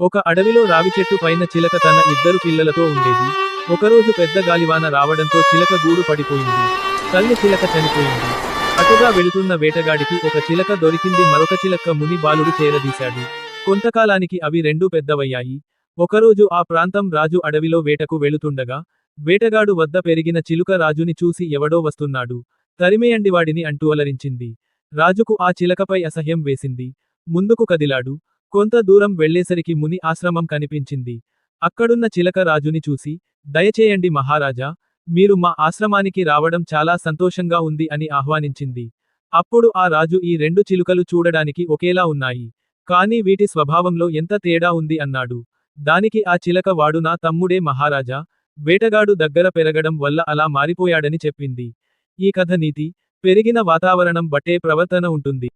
ఒక అడవిలో రావి చెట్టు పైన చిలక తన ఇద్దరు పిల్లలతో ఉండేది. ఒకరోజు పెద్ద గాలివాన రావడంతో చిలక గూడు పడిపోయింది. తల్లి చిలక చనిపోయింది. అటుగా వెళుతున్న వేటగాడికి ఒక చిలక దొరికింది. మరొక చిలక ముని బాలుడు చేరదీశాడు. కొంతకాలానికి అవి రెండూ పెద్దవయ్యాయి. ఒకరోజు ఆ ప్రాంతం రాజు అడవిలో వేటకు వెళుతుండగా వేటగాడు వద్ద పెరిగిన చిలుక రాజుని చూసి ఎవడో వస్తున్నాడు. తరిమేయండి వాడిని అంటూ అలరించింది. రాజుకు ఆ చిలకపై అసహ్యం వేసింది. ముందుకు కదిలాడు. కొంత దూరం వెళ్ళేసరికి ముని ఆశ్రమం కనిపించింది. అక్కడున్న చిలక రాజుని చూసి దయచేయండి మహారాజా మీరు మా ఆశ్రమానికి రావడం చాలా సంతోషంగా ఉంది అని ఆహ్వానించింది. అప్పుడు ఆ రాజు ఈ రెండు చిలుకలు చూడడానికి ఒకేలా ఉన్నాయి. కానీ వీటి స్వభావంలో ఎంత తేడా ఉంది అన్నాడు. దానికి ఆ చిలక వాడు నా తమ్ముడే మహారాజా వేటగాడు దగ్గర పెరగడం వల్ల అలా మారిపోయాడని చెప్పింది. ఈ కథ నీతి పెరిగిన వాతావరణం బట్టే ప్రవర్తన ఉంటుంది.